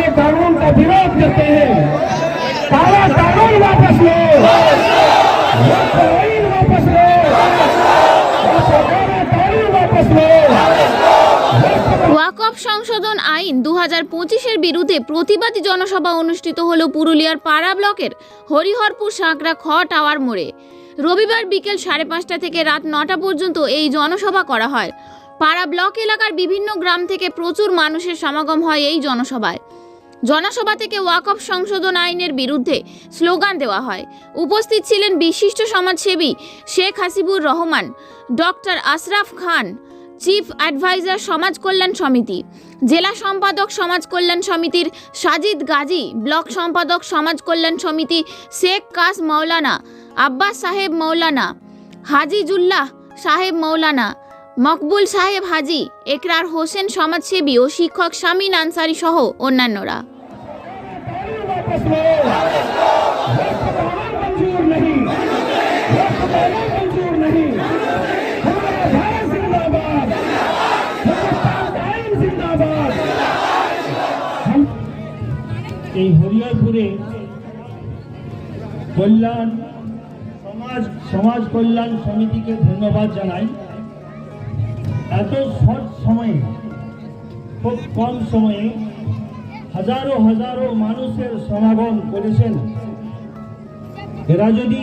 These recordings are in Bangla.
अपने कानून का विरोध करते हैं काला कानून वापस लो वक्फ आइन वापस लो वक्फ काला कानून वापस लो ওয়াকফ সংশোধন আইন দু হাজার পঁচিশের বিরুদ্ধে প্রতিবাদী জনসভা অনুষ্ঠিত হল পুরুলিয়ার পাড়া ব্লকের হরিহরপুর সাঁকড়া খ টাওয়ার মোড়ে রবিবার বিকেল সাড়ে পাঁচটা থেকে রাত নটা পর্যন্ত এই জনসভা করা হয় পাড়া ব্লক এলাকার বিভিন্ন গ্রাম থেকে প্রচুর মানুষের সমাগম হয় এই জনসভায় জনসভা থেকে ওয়াকফ সংশোধন আইনের বিরুদ্ধে স্লোগান দেওয়া হয়। উপস্থিত ছিলেন বিশিষ্ট সমাজসেবী Sheikh Hasibur Rahman, doctor Ashraf Khan, chief adviser Samaj Kalyan Samiti, জেলা সম্পাদক সমাজ কল্যাণ সমিতির সাজিদ গাজী, ব্লক সম্পাদক সমাজ কল্যাণ সমিতি শেখ কাস মৌলানা আব্বাস সাহেব মৌলানা হাজিজুল্লাহ সাহেব মৌলানা মকবুল সাহেব হাজি, একরার হোসেন সমাজসেবী ও শিক্ষক শামীন আনসারি সহ অন্যান্যরা। কল্যাণ সমাজ সমাজ কল্যাণ সমিতিকে ধন্যবাদ জানাই। এত শর্ট সময়ে, খুব কম সময়ে হাজারো হাজারো মানুষের সমাগম করেছেন। এরা যদি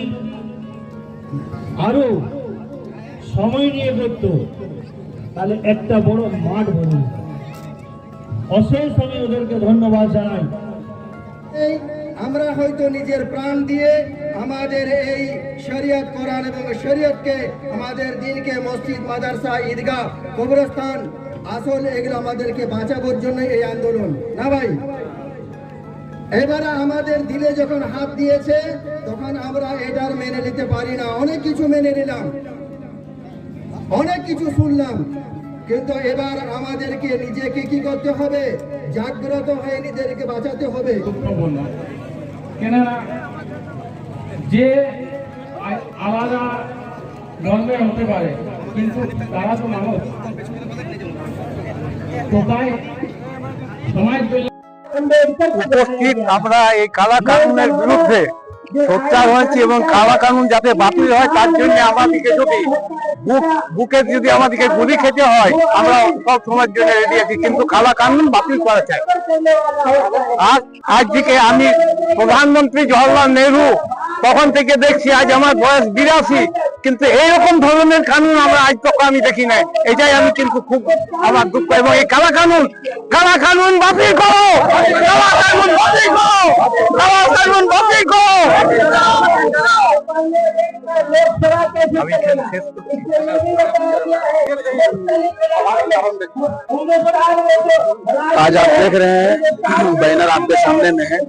আরও সময় নিয়ে করত, তাহলে একটা বড় মাঠ বলুন। অশেষ আমি ওদেরকে ধন্যবাদ জানাই। আমরা হয়তো নিজের প্রাণ দিয়ে আমাদের এই শরীয়ত কোরআন এবং শরীয়তকে, আমাদের দিনকে মসজিদ, মাদ্রাসা, ঈদগাহ, কবরস্থান, আসল এগুলো আমাদেরকে বাঁচাবার জন্য এই আন্দোলন। না ভাই? এবারে আমাদের দিলে যখন হাত দিয়েছে, তখন আমরা এটার মেনে নিতে পারি না। অনেক কিছু মেনে নিলাম। অনেক কিছু শুনলাম। কিন্তু এবার আমাদেরকে নিজেকে কি করতে হবে? জাগ্রত হয়ে নিজেদেরকে বাঁচাতে হবে। কেননা যে আলাদা ধর্মের হতে পারে, কিন্তু তারা তো মানুষ। তো তাই সমাজ আমরা এই কালা কানুনের বিরুদ্ধে সোচ্চার হয়েছি এবং কালা কানুন যাতে বাতিল হয় তার জন্য আমাদেরকে যদি বুক বুকে যদি আমাদেরকে গুলি খেতে হয় আমরা সব সময়ের জন্য রেডি আছি। কিন্তু কালা কানুন বাতিল করা চাই। আর আজকে আমি প্রধানমন্ত্রী জওয়াহরলাল নেহরু তখন থেকে দেখছি আজ আমার বয়স বিরাশি কিন্তু এইরকম ধরনের কানুন আমরা আজ তক আমি দেখি নাই এটাই আমি কিন্তু খুব আমার দুঃখ এবং এই কালা কানুন কালা কানুন বাতিল করো কালা কানুন বাতিল করো কালা কানুন বাতিল করো আমি এখানে শেষ করছি। आज आप देख रहे हैं बैनर आपके सामने में है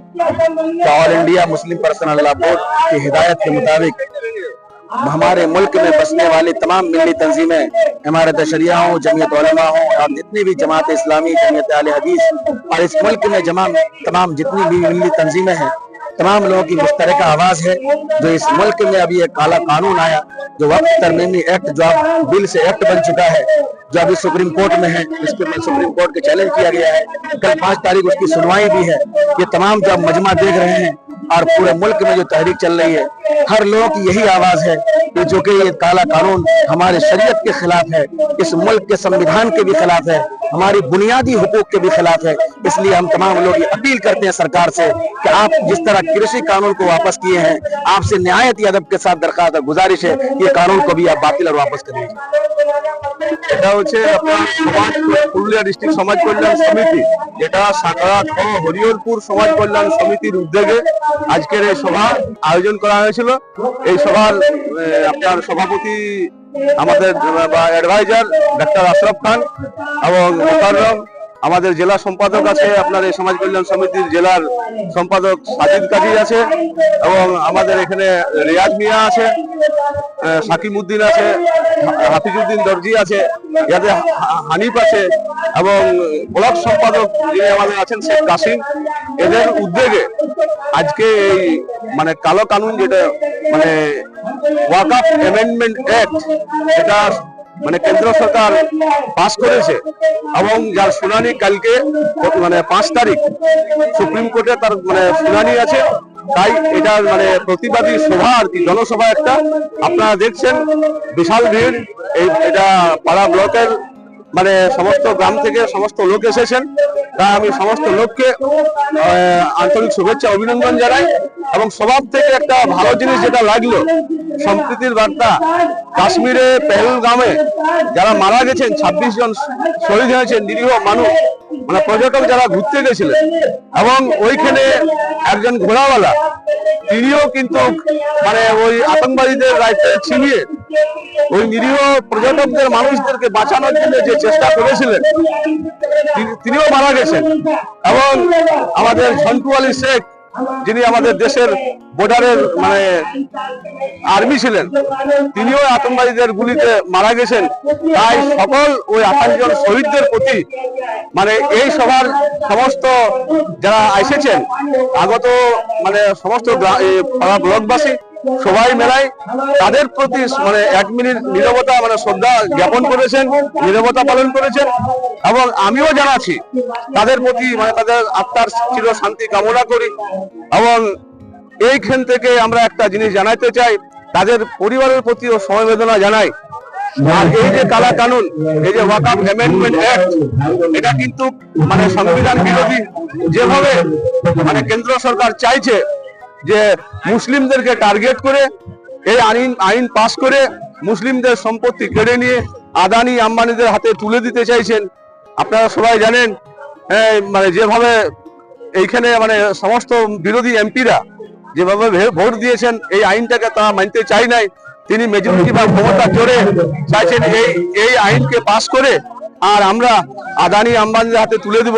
All India Muslim Personal Law Board की हिदायत के मुताबिक हमारे मुल्क में बसने वाली तमाम मिली तंजीमें इमारत शरिया हो, जमीयत हो, और जितनी भी जमात इस्लामी, जमीयत आल हदीस, और इस मुल्क में जमा तमाम जितनी भी मिली तंजीमें हैं, तमाम लोगों की मुश्तरक आवाज़ है, जो इस मुल्क में अभी एक काला कानून आया, जो वक्त तरमीमी एक्ट, जो अब बिल से एक्ट बन चुका है, जो अभी सुप्रीम कोर्ट में है इसके में सुप्रीम कोर्ट के चैलेंज किया गया है। कल पाँच तारीख उसकी सुनवाई भी है। ये तमाम जो मजमा देख रहे हैं और पूरे मुल्क में जो तहरीक चल रही है हर लोगों की यही आवाज है कि जो कि ये काला कानून हमारे शरीयत के खिलाफ है इस मुल्क के संविधान के भी खिलाफ है हमारी बुनियादी हुकूक के भी खिलाफ है इसलिए हम तमाम लोग ये अपील करते हैं सरकार से कि आप जिस तरह कृषि कानून को वापस किए हैं आपसे न्यायती अदब के साथ दरखास्त और गुजारिश है ये कानून को भी आप बातिल और वापस कर दीजिए এটা হচ্ছে আপনার সমাজ পুরুলিয়া ডিস্ট্রিক্ট সমাজ কল্যাণ সমিতি যেটা সাঁকড়া খ হরিহরপুর সমাজ কল্যাণ সমিতির উদ্যোগে আজকের এই সভা আয়োজন করা হয়েছিল এই সভার আপনার সভাপতি আমাদের বা অ্যাডভাইজার ডাক্তার আশরাফ খান এবং আমাদের জেলা সম্পাদক আছে, আপনার এই সমাজ কল্যাণ সমিতির জেলার সম্পাদক সাজিদ কাজী আছে এবং আমাদের এখানে রিয়াজ মিয়া আছে সাকিব উদ্দিন আছে হা- হাফিজউদ্দিন দর্জি আছে ইয়াতে হানিফ আছে এবং ব্লক সম্পাদক যিনি আমাদের আছেন শেখ কাসিম, এদের উদ্যোগে আজকে এই মানে কালো কানুন যেটা মানে ওয়াকআপ অ্যামেন্ডমেন্ট অ্যাক্ট, এটা মানে কেন্দ্র সরকার পাস করেছে এবং যার শুনানি কালকে মানে পাঁচ তারিখ, সুপ্রিম কোর্টে তার মানে শুনানি আছে। তাই এটার মানে প্রতিবাদী সভা আর কি, জনসভা একটা। আপনারা দেখছেন, বিশাল ভিড়। এই এটা পাড়া ব্লকের মানে সমস্ত গ্রাম থেকে সমস্ত লোক এসেছেন। তাই আমি সমস্ত লোককে আন্তরিক শুভেচ্ছা, অভিনন্দন জানাই। এবং সবার থেকে একটা ভালো জিনিস যেটা লাগল সম্প্রীতির বার্তা। কাশ্মীরে পেহেলগামে যারা মারা গেছেন, ছাব্বিশ জন শহীদ হয়েছেন, নিরীহ মানুষ মানে পর্যটক যারা ঘুরতে গেছিলেন। এবং ওইখানে একজন ঘোড়াওয়ালা, তিনিও কিন্তু মানে ওই আতঙ্কবাদীদের রাইফেল ছিনিয়ে ওই নিরীহ পর্যটকদের মানুষদেরকে বাঁচানোর জন্য যে চেষ্টা করেছিলেন তিনিও মারা গেছেন। এবং আমাদের ঝন্টু আলী শেখ যিনি আমাদের দেশের বর্ডারের মানে আর্মি ছিলেন, তিনিও আতঙ্কবাদীদের গুলিতে মারা গেছেন। তাই সকল ওই আতঙ্কজন শহীদদের প্রতি মানে এই সভার সমস্ত যারা এসেছেন, আগত মানে সমস্ত পাড়া ব্লকবাসী সবাই মেলায় তাদের প্রতি মানে এক মিনিট নীরবতা মানে শ্রদ্ধা জ্ঞাপন করেছেন, নীরবতা পালন করেছেন এবং আমিও জানাচ্ছি, তাদের প্রতি মানে তাদের আত্মার চির শান্তি কামনা করি এবং এইখান থেকে আমরা একটা জিনিস জানাইতে চাই, তাদের পরিবারের প্রতিও সমবেদনা জানাই। আর এই যে কালা কানুন, এই যে ওয়াকাফ অ্যামেন্ডমেন্ট এটা কিন্তু মানে সংবিধান বিরোধী, যেভাবে মানে কেন্দ্র সরকার চাইছে যে মুসলিমদেরকে টার্গেট করে, এই আইন আইন পাশ করে মুসলিমদের সম্পত্তি কেড়ে নিয়ে আদানি আম্বানিদের হাতে তুলে দিতে চাইছেন। আপনারা সবাই জানেন মানে যেভাবে এইখানে মানে সমস্ত বিরোধী এমপিরা যেভাবে ভোট দিয়েছেন, এই আইনটাকে তারা মানতে চাই নাই। তিনি মেজরিটি বা ক্ষমতা জোরে চাইছেন এই এই আইনকে পাশ করে আর আমরা আদানি আম্বানিদের হাতে তুলে দিব।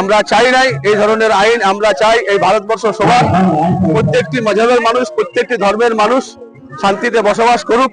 আমরা চাই নাই, এই ধরনের আইন আমরা চাই, এই ভারতবর্ষ সবার। প্রত্যেকটি মজাবের মানুষ, প্রত্যেকটি ধর্মের মানুষ শান্তিতে বসবাস করুক।